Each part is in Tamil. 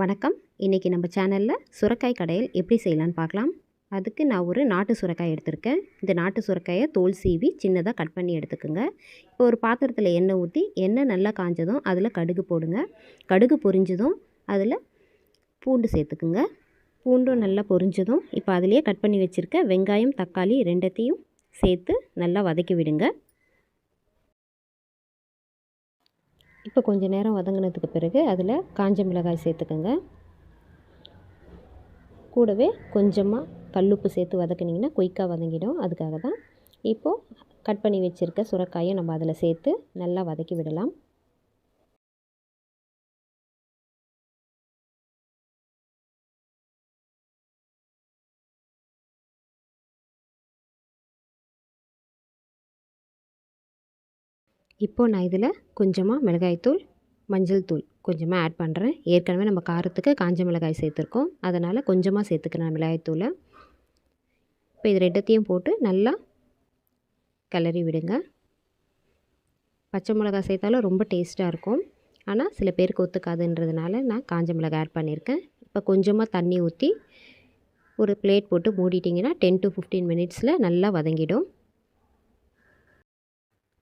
வணக்கம். இன்றைக்கி நம்ம சேனலில் சுரக்காய் கடையில் எப்படி செய்யலான்னு பார்க்கலாம். அதுக்கு நான் ஒரு நாட்டு சுரக்காய் எடுத்திருக்கேன். இந்த நாட்டு சுரக்காயை தோல் சீவி சின்னதாக கட் பண்ணி எடுத்துக்கோங்க. இப்போ ஒரு பாத்திரத்தில் எண்ணெய் ஊற்றி எண்ணெய் நல்லா காஞ்சதும் அதில் கடுகு போடுங்க. கடுகு பொரிஞ்சதும் அதில் பூண்டு சேர்த்துக்குங்க. பூண்டும் நல்லா பொரிஞ்சதும் இப்போ அதிலேயே கட் பண்ணி வச்சுருக்க வெங்காயம் தக்காளி ரெண்டத்தையும் சேர்த்து நல்லா வதக்கி விடுங்க. இப்போ கொஞ்சம் நேரம் வதங்கினதுக்கு பிறகு அதில் காஞ்ச மிளகாய் சேர்த்துக்கோங்க. கூடவே கொஞ்சமாக கல்லுப்பு சேர்த்து வதக்குனிங்கன்னா குயிக்காக வதங்கிடும். அதுக்காக தான் இப்போது கட் பண்ணி வச்சுருக்க சுரக்காயை நம்ம அதில் சேர்த்து நல்லா வதக்கி விடலாம். இப்போது நான் இதில் கொஞ்சமாக மிளகாய்த்தூள் மஞ்சள் தூள் கொஞ்சமாக ஆட் பண்ணுறேன். ஏற்கனவே நம்ம காரத்துக்கு காஞ்ச மிளகாய் சேர்த்துருக்கோம். அதனால் கொஞ்சமாக சேர்த்துக்கிறேன் மிளகாய்த்தூளை இப்போ இது ரெண்டத்தையும் போட்டு நல்லா கிளறி விடுங்க. பச்சை மிளகாய் சேர்த்தாலும் ரொம்ப டேஸ்ட்டாக இருக்கும். ஆனால் சில பேருக்கு ஒத்துக்காதுன்றதுனால நான் காஞ்ச மிளகாய் ஆட் பண்ணியிருக்கேன். இப்போ கொஞ்சமாக தண்ணி ஊற்றி ஒரு பிளேட் போட்டு மூடிட்டிங்கன்னா டென் டு ஃபிஃப்டீன் மினிட்ஸில் நல்லா வதங்கிடும்.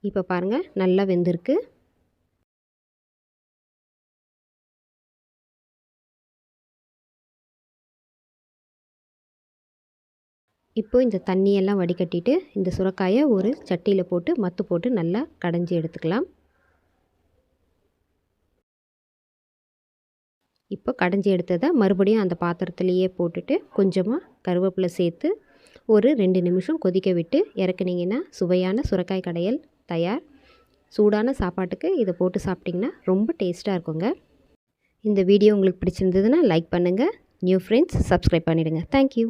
இப்போ பாருங்கள் நல்லா வெந்திருக்கு. இப்போ இந்த தண்ணியெல்லாம் வடிகட்டிட்டு இந்த சுரக்காயை ஒரு சட்டியில் போட்டு மத்து போட்டு நல்லா கடைஞ்சி எடுத்துக்கலாம். இப்போ கடைஞ்சி எடுத்ததை மறுபடியும் அந்த பாத்திரத்துலேயே போட்டுட்டு கொஞ்சமாக கருவேப்பிலை சேர்த்து ஒரு ரெண்டு நிமிஷம் கொதிக்க விட்டு இறக்குனீங்கன்னா சுவையான சுரக்காய் கடையல் தயார். சூடான சாப்பாட்டுக்கு இதை போட்டு சாப்பிட்டிங்கன்னா ரொம்ப டேஸ்ட்டாக இருக்குங்க. இந்த வீடியோ உங்களுக்கு பிடிச்சிருந்ததுன்னா லைக் பண்ணுங்கள் நியூ ஃப்ரெண்ட்ஸ் சப்ஸ்கிரைப் பண்ணிவிடுங்க தேங்க்யூ.